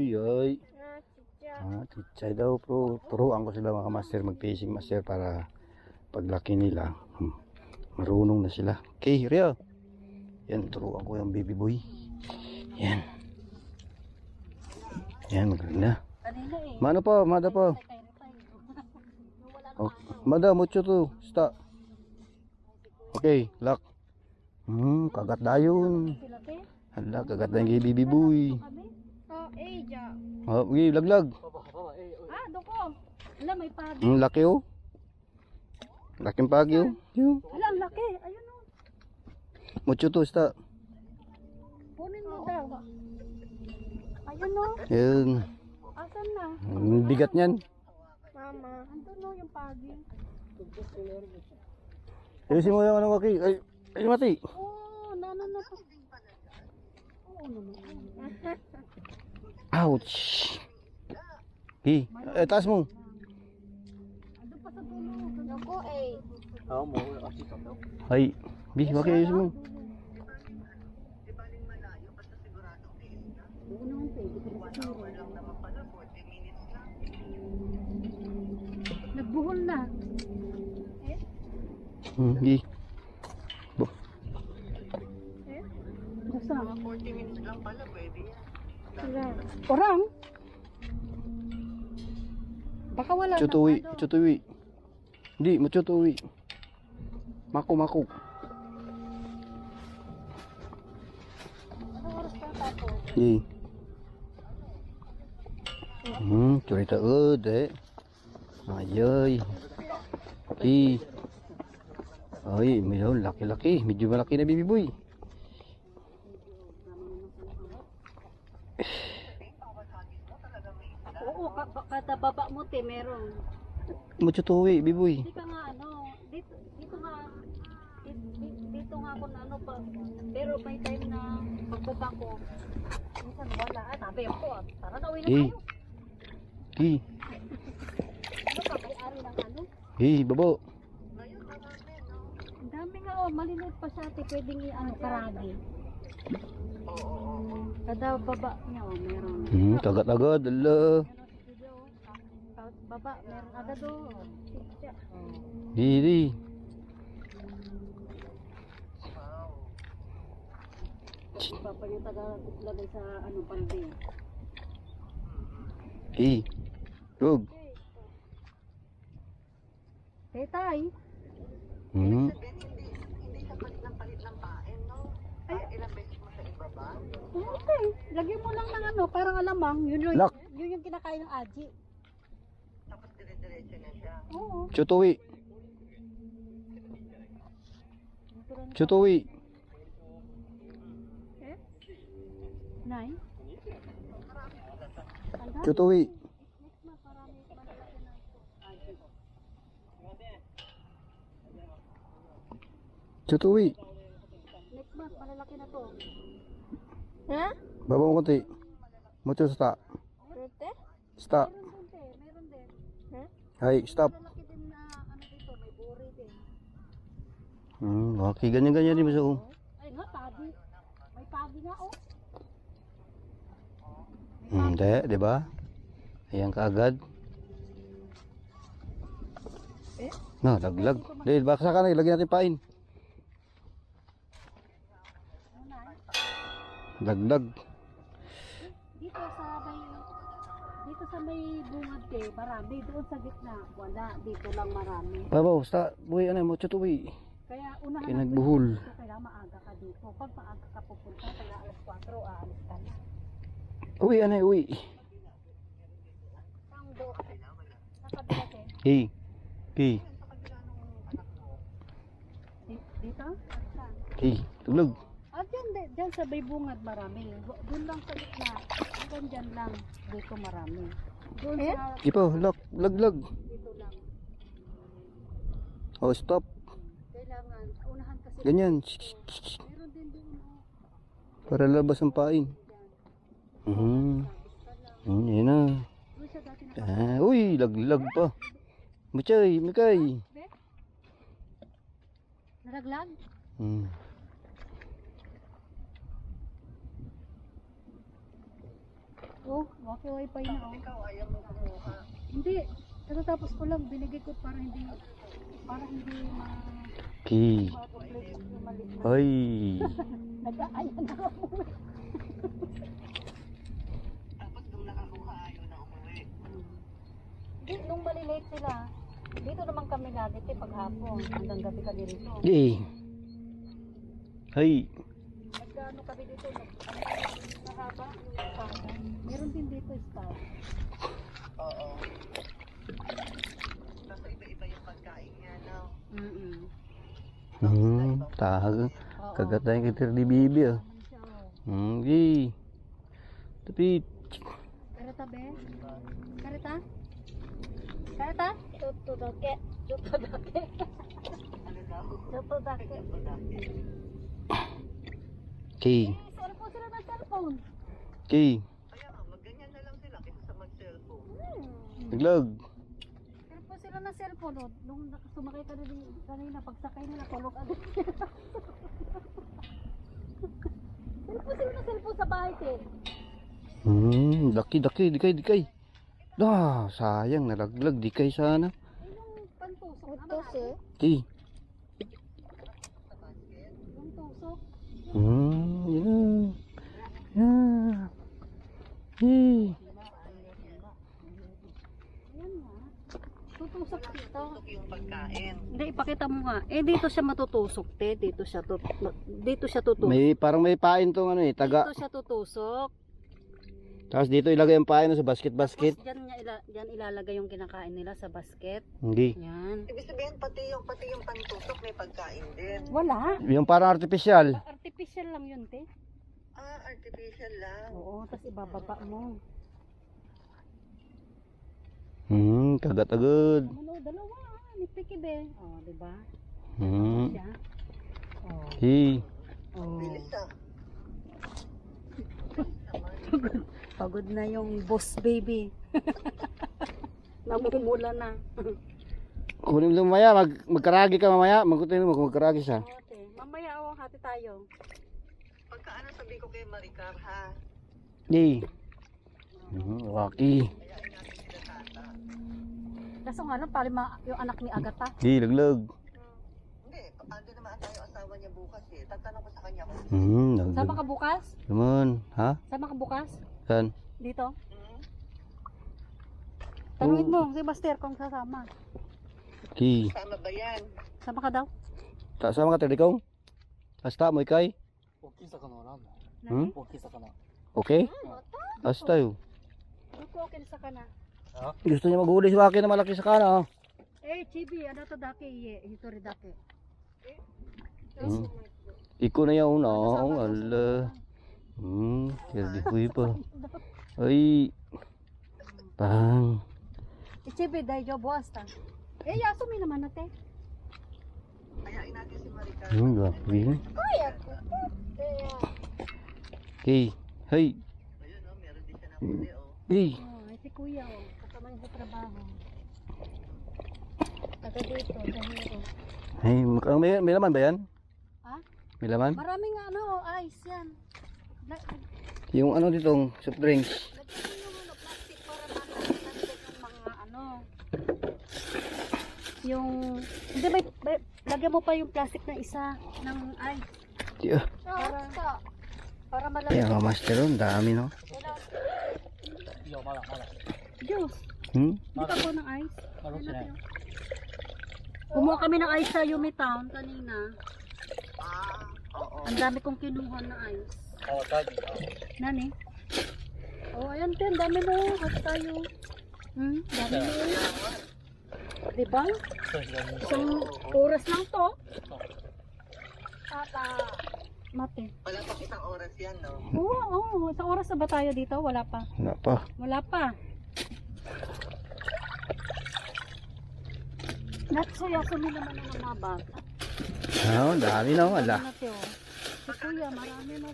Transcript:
Uy. Na, chicha. Ah, titsay daw bro. Turuan ko sila mga master mag-fishing master para paglaki nila. Hmm, marunong na sila. Okay, Rio. Yan, turuan ko yung baby boy. Yan. Yan. Kanina eh. Mano pa, mada pa. Kay Repay. Wala na Oh, mada, mucho to. Sta. Okay, lock. Hmm, kagat dayon. Hala, kagat yung baby boy. Oh, eh, ja. Oh, uy, laglag. Ah, doko. Ala, may pagi. Ang laki oh. Laking pagi oh. Yung. Ala, ang laki. Ayun o. Mucho to, sta. Kunin mo daw. Ayun o. Yan. Asan na? Ang bigat niyan. Mama. Andun o yung pagi. Ayusin mo yung ano kaki. Ay, ay mati. Oh, nano na pa. Ouch. Hi, eh, taas mo. Eh. Ay, bi, waki ayusin mo. Nagbuhol na. Hmm, hi. Yan. Orang? Baka wala Chutuwi, na. chutuwi. Hindi, machutuwi. Mako, mako. Anong oras. Hmm, cerita ud eh. Ayoy. Hi. Ay, medyo laki-laki. Medyo malaki na baby Oo, ka- ka- kada baba mo te, meron. Machutuwi, baby boy. Hindi ka nga ano, dito, dito nga, dito, dito nga ako na ano pa. Pero may time na pagbaba ko, minsan wala. Ah, sabi ako, ah, tara na uwi na Hi. tayo. Hi. Ano ka, may-ari ng ano? Hi, babo. Ang dami nga oh, maliliit pa siya ate, pwedeng i-ano, karagi. Kada baba niya oh, meron. Hmm, kagat-agad. Ala. Meron sa video, oh, ka- ka- baba, meron agad oh. Hi. Papa niya taga lagay sa ano palde. Hi. Rug. Tetay, Hmm. Okay. Lagyan mo lang ng ano, parang alamang. Yun yung, Lock. yun yung kinakain ng aji. Tapos dire-diretso na siya. Oo. Chutuwi. Chutuwi. Eh? Tanda? Chutuwi. Next month, marami malalaki na ito. Aji. Chutuwi. Next month, malalaki na to. Ha? Baba mo konti. Mucho sta. Rute? Sta. Meron din. Ha? Hay, stop. Malalaki din na ano dito, may buri din. Hmm, okay. Ganyan-ganyan din sa um. Ay nga, pagi. May pagi nga, oh. Hmm, de, di ba? Ayan kaagad. Eh? No, laglag. Di, baka ka na, ilagyan natin pain. Laglag. Dito sa may dito sa may bungad te, marami. Doon sa gitna, wala. Dito lang marami. Babaw, sta. Buhay, ano, mucho tuwi. Kaya unahan Kaya nagbuhol. dito, kaya maaga ka dito. Pag maaga ka pupunta, kaya alas 4, aalis ka na. Uwi, ano, uwi. Ang do, sa kabila te. Hey. Hey. Di- Dito? Hey. Tulog. Dyan, sa may bungad marami. Do- Doon lang sa gitna. Doon dyan lang. Dito marami. Doon sa, Ipo, lock. Laglag. dito lang. Oh, stop. Kailangan, unahan kasi. Ganyan. Meron din doon. oh. Para labas ang pain. Mhm. Hmm, yun na. Ah, uy, laglag pa. Machay, Mikay. Be? Naraglag? Hmm. Oh, waki wifi na oh. Ikaw ayaw mo kumuha. Hindi. Katatapos ko lang, binigay ko para hindi, para hindi ma... Okay. Ay. Nag-aayan na ako. Tapos nung nakakuha ayaw na umuwi. Di, nung malilate sila, dito naman kami nagiti paghapon. Hanggang gabi kami rito. Di. Ay. Nagkaano kami dito, nag, mahaba Meron din dito staff. Oo. Nasa iba-iba yung pagkain niya, no? Mm-mm. Hmm, tahag. Oo. Kagat tayo kay Tirdi Bibi ah. Hmm, di. Tapi, Kareta be? Kareta? Kareta? Tutudake. Tutudake. Ano daw? Tutudake. okay. Cellphone sila ng cellphone. Okay. Kaya nga, magganyan na lang sila kaysa sa mag-cellphone. Naglag. Cellphone sila ng cellphone. Oh. Nung nak- sumakay ka na din kanina, pagsakay nila, tulog agad. cellphone sila ng cellphone sa bahay, te. Hmm, daki, daki, dikay, dikay. Ah, sayang, nalaglag, dikay sana. Ay, yung pantusok. Utos eh. Di. Yung tusok. Hmm, yun. Yeah. Eh. Ayan nga. Tutusok Ito yung pagkain. Hindi, ipakita mo nga. Eh, dito siya matutusok, te. Dito siya, tut dito siya tutusok. May, parang may pain tong ano eh, taga. Dito siya tutusok. Tapos dito ilagay ang pain sa basket-basket. Tapos dyan, niya ila, dyan ilalagay yung kinakain nila sa basket. Hindi. Yan. Ibig sabihin, pati yung, pati yung pantusok may pagkain din. Wala. Yung parang artificial. Artificial lang yun, te. Ah, artificial lang. Oo, tapos ibababa mo. Hmm, kagat agad. Ano, dalawa. Nipiki be. Oo, di ba? Hmm. Siya. Oo. Hey. Oh. Ah. Pagod na yung boss baby. Namumula na. Kunin mo mamaya, mag, magkaragi ka mamaya. Magkutin mo kung magkaragi siya. Okay. Mamaya awang hati tayo. Pagka ano sabi ko kay Maricar ha, Di. Hmm, waki. ayain natin sila tata. Kaso nga lang, pari ma- yung anak ni Agatha. Di, laglag. Hindi, ando naman tayo asawa niya bukas eh. Tatanong ko sa kanya kung Hmm, Sama laglag. ka bukas? Naman. Ha? Sama ka bukas? Saan? Dito? hmm, Tanungin mo si Master kung sasama. Okay. tama ba yan? Sama ka daw? Ta sama ka tadi kong? Hasta mo ikay? 大きい魚は何だ Hmm? 大きい魚 Okay? Hasta yun. Ako okay sa kana. Gusto niya maghuli sa akin na malaki sa kana. oh. Eh, Chibi, ano to dake iye? Hitori dake. Hmm. Iko na yun. Oo, ala. Hmm, hindi ko pa. Ay. Pang. Eh, Chibi, dai jo buasta. Eh, yasumi naman nate. Ayain natin si Maricar. Hmm, gawin. Okay. Hey. Oh, oh. Hey. Oh, si kuya, oh trabaho. Taga dito, dahero. Ay, may, may laman ba yan? Ha? May laman? Maraming ano, ice yan. Black, yung ano ditong soft drinks. Yung ano, plastic para matanggal mga ano. Yung, hindi may, may, lagyan mo pa yung plastic na isa ng ice. Yeah. Para, para malamig. Ayan, master, oh, ang dami no. Yo, pala, pala. Diyos. Hmm? Dito po ng ice. Kumuha kami ng ice sa Yumi Town kanina. Ah, Ang dami kong kinuha na ice. Oo, daddy. Nani? Oh, ayan din. Dami mo. Oh. At tayo. Hmm? Dami mo. Oh. Diba? Isang oras lang to. Tata. Mate. Wala pa isang oras yan, no? Oo, oo. Sa oras na ba tayo dito? Wala pa. Wala pa. Wala pa. Natsuyasumi naman ng mga bata. Ah, ang dami no, wala. Ano na Kuya, marami na.